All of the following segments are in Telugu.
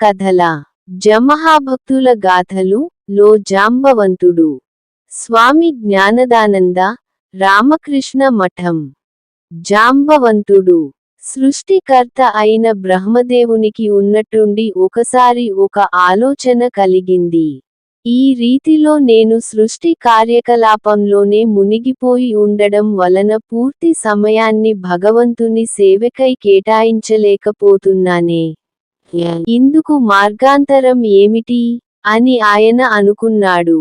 కథల జమహాభక్తుల గాథలు లో జాంబవంతుడు. స్వామి జ్ఞానదానంద రామకృష్ణ మఠం. జాంబవంతుడు. సృష్టికర్త అయిన బ్రహ్మదేవునికి ఉన్నట్టుండి ఒకసారి ఒక ఆలోచన కలిగింది. ఈ రీతిలో నేను సృష్టి కార్యకలాపంలోనే మునిగిపోయి ఉండడం వలన పూర్తి సమయాన్ని భగవంతుని సేవకై కేటాయించలేకపోతున్నానే. ఇందుకు మార్గాంతరం ఏమిటి? అని ఆయన అనుకున్నాడు.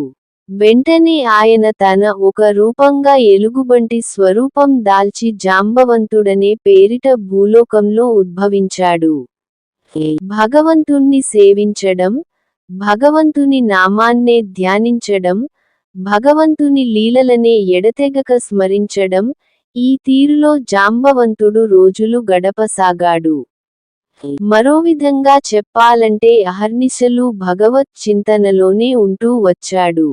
వెంటనే ఆయన తన ఒక రూపంగా ఎలుగుబంటి స్వరూపం దాల్చి జాంబవంతుడనే పేరిట భూలోకంలో ఉద్భవించాడు. భగవంతుణ్ణి సేవించడం భగవంతుని నామాన్నే ధ్యానించడం భగవంతుని లీలలనే ఎడతెగక స్మరించడం ఈ తీరులో జాంబవంతుడు రోజులు గడపసాగాడు. మరో విధంగా చెప్పాలంటే అహర్నిశలు భగవత్ చింతనలోనే ఉంటూ వచ్చాడు.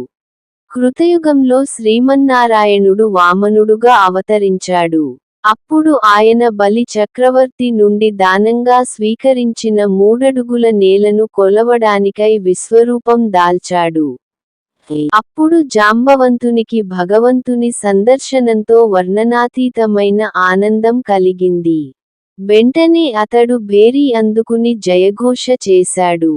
కృతయుగంలో శ్రీమన్నారాయణుడు వామనుడుగా అవతరించాడు. అప్పుడు ఆయన బలి చక్రవర్తి నుండి దానంగా స్వీకరించిన మూడడుగుల నేలను కొలవడానికై విశ్వరూపం దాల్చాడు. అప్పుడు జాంబవంతునికి భగవంతుని సందర్శనంతో వర్ణనాతీతమైన ఆనందం కలిగింది. వెంటనే అతడు భేరీ అందుకుని జయఘోష చేశాడు.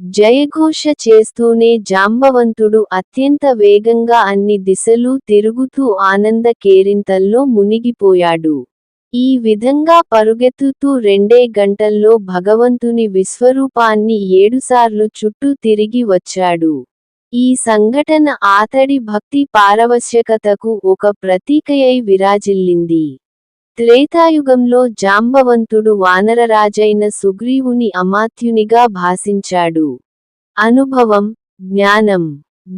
జయఘోష చేస్తూనే జాంబవంతుడు అత్యంత వేగంగా అన్ని దిశలు తిరుగుతూ ఆనంద కేరింతల్లో మునిగిపోయాడు. ఈ విధంగా పరుగెత్తుతూ రెండే గంటల్లో భగవంతుని విశ్వరూపాన్ని ఏడుసార్లు చుట్టూ తిరిగి వచ్చాడు. ఈ సంఘటన ఆతడి భక్తి పారవశ్యకతకు ఒక ప్రతీకయై విరాజిల్లింది. త్రేతాయుగంలో జాంబవంతుడు వానరరాజైన సుగ్రీవుని అమాత్యునిగా భాసించాడు అనుభవం జ్ఞానం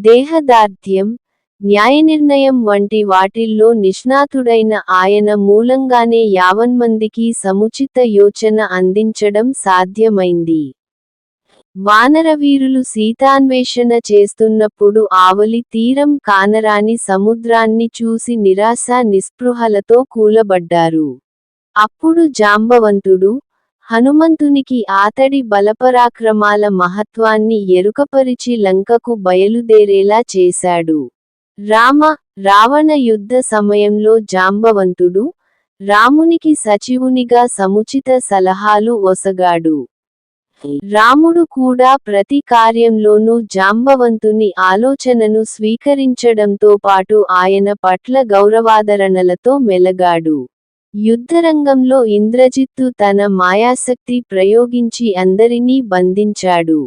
దేహదార్ఢ్యం న్యాయనిర్ణయం వంటి వాటిల్లో నిష్ణాతుడైన ఆయన మూలంగానే యావన్మందికి సముచిత యోచన అందించడం సాధ్యమైంది. వానరవీరులు సీతాన్వేషణ చేస్తున్నప్పుడు ఆవలి తీరం కానరాని సముద్రాన్ని చూసి నిరాశ నిస్పృహలతో కూలబడ్డారు. అప్పుడు జాంబవంతుడు హనుమంతునికి ఆతడి బలపరాక్రమాల మహత్వాన్ని ఎరుకపరిచి లంకకు బయలుదేరేలా చేశాడు. రామ రావణ యుద్ధ సమయంలో జాంబవంతుడు రామునికి సచివునిగా సముచిత సలహాలు ఒసగాడు. రాముడు కూడా ప్రతి కార్యంలోనూ జాంబవంతుని ఆలోచనను స్వీకరించడంతో పాటు ఆయన పట్ల గౌరవాదరణలతో మెలగాడు. యుద్ధరంగంలో ఇంద్రజిత్తు తన మాయాశక్తి ప్రయోగించి అందరినీ బంధించాడు.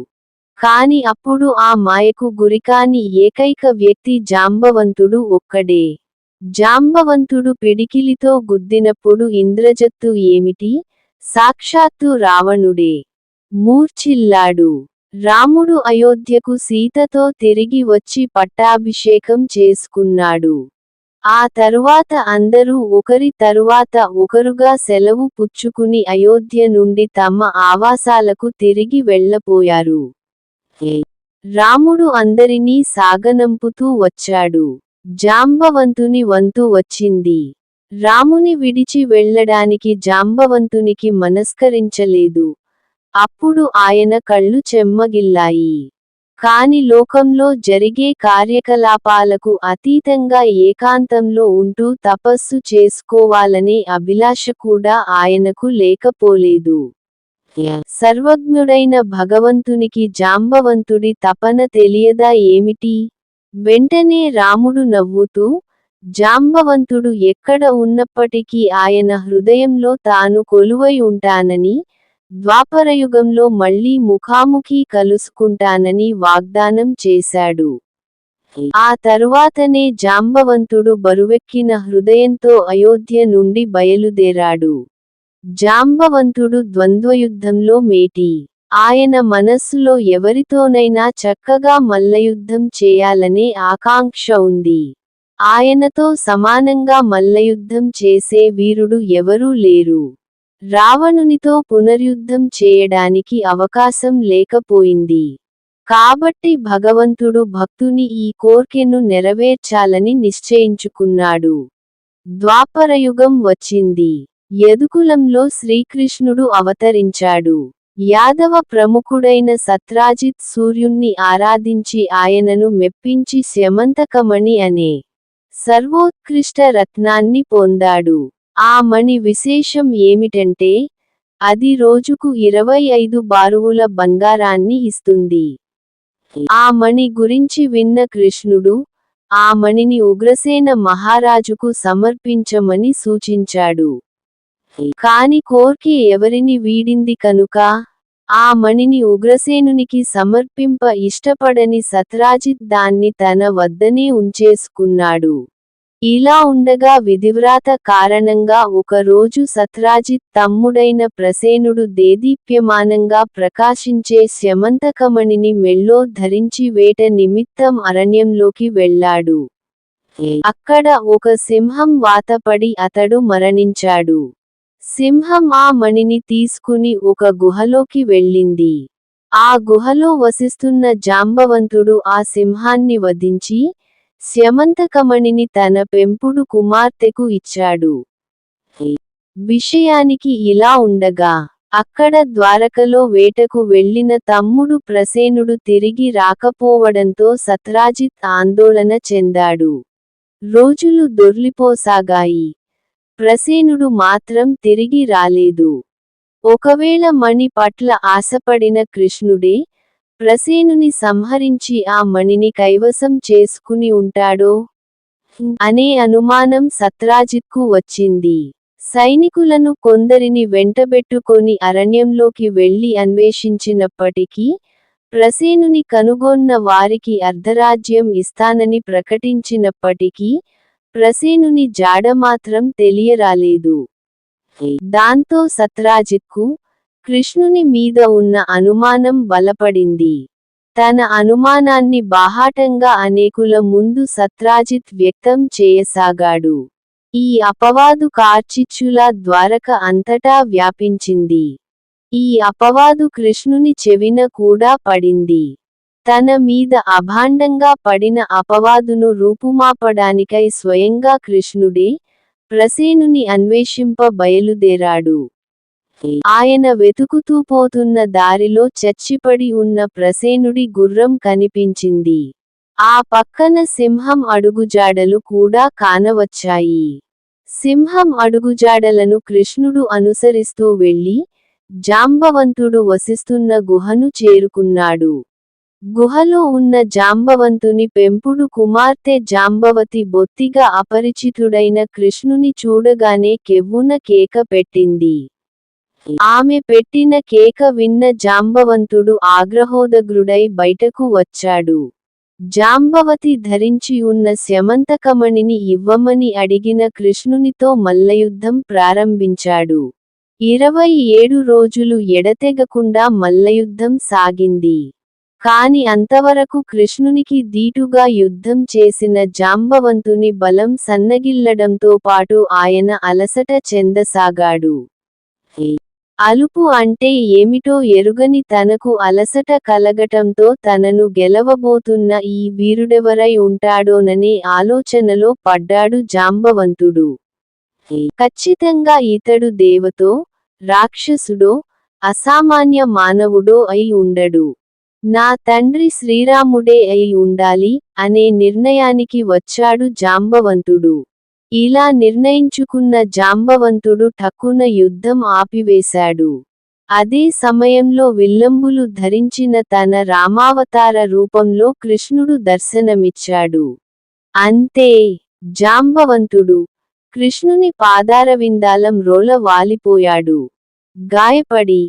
కాని అప్పుడు ఆ మాయకు గురికాని ఏకైక వ్యక్తి జాంబవంతుడు ఒక్కడే. జాంబవంతుడు పిడికిలితో గుద్దినప్పుడు ఇంద్రజత్తు ఏమిటి? సాక్షాత్తు రావణుడే. మూర్చిల్లాడు రాముడు అయోధ్యకు సీతతో తిరిగి వచ్చి పట్టాభిషేకం చేసుకున్నాడు. ఆ తరువాత అందరూ ఒకరి తరువాత ఒకరుగా సెలవు పుచ్చుకుని అయోధ్య నుండి తమ ఆవాసాలకు తిరిగి వెళ్ళపోయారు. రాముడు అందరినీ సాగనంపుతూ వచ్చాడు. జాంబవంతుని వంతు వచ్చింది. రాముని విడిచి వెళ్ళడానికి జాంబవంతునికి మనస్కరించలేదు. అప్పుడు ఆయన కళ్ళు చెమ్మగిల్లాయి. కాని లోకంలో జరిగే కార్యకలాపాలకు అతీతంగా ఏకాంతంలో ఉంటూ తపస్సు చేసుకోవాలనే అభిలాష కూడా ఆయనకు లేకపోలేదు. సర్వజ్ఞుడైన భగవంతునికి జాంబవంతుడి తపన తెలియదా ఏమిటి? వెంటనే రాముడు నవ్వుతూ జాంబవంతుడు ఎక్కడ ఉన్నప్పటికీ ఆయన హృదయంలో తాను కొలువై ఉంటానని ద్వాపరయుగంలో మళ్ళీ ముఖాముఖి కలుసుకుంటానని వాగ్దానం చేశాడు. ఆ తరువాతనే జాంబవంతుడు బరువెక్కిన హృదయంతో అయోధ్య నుండి బయలుదేరాడు. జాంబవంతుడు ద్వంద్వయుద్ధంలో మేటి. ఆయన మనస్సులో ఎవరితోనైనా చక్కగా మల్లయుద్ధం చేయాలనే ఆకాంక్ష ఉంది. ఆయనతో సమానంగా మల్లయుద్ధం చేసే వీరుడు ఎవరూ లేరు. రావణునితో పునర్యుద్ధం చేయడానికి అవకాశం లేకపోయింది. కాబట్టి భగవంతుడు భక్తుని ఈ కోర్కెను నెరవేర్చాలని నిశ్చయించుకున్నాడు. ద్వాపరయుగం వచ్చింది. యదుకులంలో శ్రీకృష్ణుడు అవతరించాడు. యాదవ ప్రముఖుడైన సత్రాజిత్ సూర్యుణ్ణి ఆరాధించి ఆయనను మెప్పించి శమంతకమణి అనే సర్వోత్కృష్ట రత్నాన్ని పొందాడు. ఆ మణి విశేషం ఏమిటంటే అది రోజుకు ఇరవై ఐదు బారువుల బంగారాన్ని ఇస్తుంది. ఆ మణి గురించి విన్న కృష్ణుడు ఆ మణిని ఉగ్రసేన మహారాజుకు సమర్పించమని సూచించాడు. కాని కోర్కి ఎవరిని వీడింది కనుక ఆ మణిని ఉగ్రసేనునికి సమర్పింప ఇష్టపడని సత్రాజిత్ దాన్ని తన వద్దనే ఉంచేసుకున్నాడు. ఇలా ఉండగా విధివ్రాత కారణంగా ఒక రోజు సత్రాజిత్ తమ్ముడైన ప్రసేనుడు దేదీప్యమానంగా ప్రకాశించే శమంతకమణిని మెళ్ళో ధరించి వేట నిమిత్తం అరణ్యంలోకి వెళ్ళాడు. అక్కడ ఒక సింహం వాతపడి అతడు మరణించాడు. సింహం ఆ మణిని తీసుకుని ఒక గుహలోకి వెళ్ళింది. ఆ గుహలో వసిస్తున్న జాంబవంతుడు ఆ సింహాన్ని వధించి స్యమంతకమణిని తన పెంపుడు కుమార్తెకు ఇచ్చాడు. విషయానికి ఇలా ఉండగా అక్కడ ద్వారకలో వేటకు వెళ్ళిన తమ్ముడు ప్రసేనుడు తిరిగి రాకపోవడంతో సత్రాజిత్ ఆందోళన చెందాడు. రోజులు దొర్లిపోసాగాయి. ప్రసేనుడు మాత్రం తిరిగి రాలేదు. ఒకవేళ మణి పట్ల ఆశపడిన కృష్ణుడే ప్రసేనుని సంహరించి ఆ మణిని కైవసం చేసుకుని ఉంటాడో? అనే అనుమానం సత్రాజిత్కు వచ్చింది. సైనికులను కొందరిని వెంటబెట్టుకొని అరణ్యంలోకి వెళ్ళి అన్వేషించినప్పటికీ ప్రసేనుని కనుగొన్న వారికి అర్ధరాజ్యం ఇస్తానని ప్రకటించినప్పటికీ ప్రసేనుని జాడ మాత్రం తెలియరాలేదు. దాంతో సత్రాజిత్కు కృష్ణుని మీద ఉన్న అనుమానం బలపడింది. తన అనుమానాన్ని బాహాటంగా అనేకుల ముందు సత్రాజిత్ వ్యక్తం చేయసాగాడు. ఈ అపవాదు కార్చిచ్చులా ద్వారక అంతటా వ్యాపించింది. ఈ అపవాదు కృష్ణుని చెవిన కూడా పడింది. తన మీద అభాండంగా పడిన అపవాదును రూపుమాపడానికై స్వయంగా కృష్ణుడే ప్రసేనుని అన్వేషింప బయలుదేరాడు. ఆయన వెతుకుతూ పోతున్న దారిలో చచ్చిపడి ఉన్న ప్రసేనుడి గుర్రం కనిపించింది. ఆ పక్కన సింహం అడుగుజాడలు కూడా కానవచ్చాయి. సింహం అడుగుజాడలను కృష్ణుడు అనుసరిస్తూ వెళ్ళి జాంబవంతుడు వసిస్తున్న గుహను చేరుకున్నాడు. గుహలో ఉన్న జాంబవంతుని పెంపుడు కుమార్తె జాంబవతి బొత్తిగా అపరిచితుడైన కృష్ణుని చూడగానే కెవ్వున కేక పెట్టింది. ఆమె పెట్టిన కేక విన్న జాంబవంతుడు ఆగ్రహోదగ్రుడై బయటకు వచ్చాడు. జాంబవతి ధరించి ఉన్న శమంతకమణిని ఇవ్వమని అడిగిన కృష్ణునితో మల్లయుద్ధం ప్రారంభించాడు. ఇరవై ఏడు రోజులు ఎడతెగకుండా మల్లయుద్ధం సాగింది. కాని అంతవరకు కృష్ణునికి దీటుగా యుద్ధం చేసిన జాంబవంతుని బలం సన్నగిల్లడంతో పాటు ఆయన అలసట చెందసాగాడు. అలుపు అంటే ఏమిటో ఎరుగని తనకు అలసట కలగటంతో తనను గెలవబోతున్న ఈ వీరుడెవరై ఉంటాడోననే ఆలోచనలో పడ్డాడు జాంబవంతుడు. ఖచ్చితంగా ఇతడు దేవతో రాక్షసుడో అసామాన్య మానవుడో అయి ఉండడు. నా తండ్రి శ్రీరాముడే అయి ఉండాలి అనే నిర్ణయానికి వచ్చాడు జాంబవంతుడు. ఇలా నిర్ణయించుకున్న జాంబవంతుడు ఠక్కున యుద్ధం ఆపివేశాడు. అదే సమయంలో విల్లంబులు ధరించిన తన రామావతార రూపంలో కృష్ణుడు దర్శనమిచ్చాడు. అంతే జాంబవంతుడు కృష్ణుని పాదారవిందాలం రోల వాలిపోయాడు. గాయపడి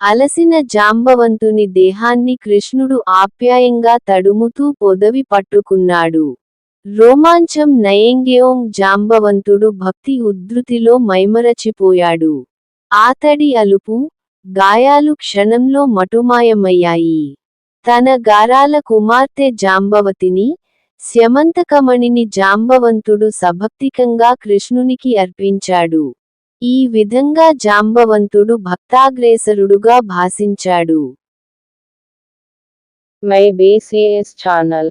అలసిన జాంబవంతుని దేహాన్ని కృష్ణుడు ఆప్యాయంగా తడుముతూ పొదవి పట్టుకున్నాడు. రోమాంచం నయంగ్యోం జాంబవంతుడు భక్తి ఉద్ధృతిలో మైమరచిపోయాడు. ఆతడి అలుపు గాయాలు క్షణంలో మటుమాయమయ్యాయి. తన గారాల కుమార్తె జాంబవతిని స్యమంతకమణిని జాంబవంతుడు సభక్తికంగా కృష్ణునికి అర్పించాడు. ఈ విధంగా జాంబవంతుడు భక్తాగ్రేసరుడుగా భాసించాడు. My BCS channel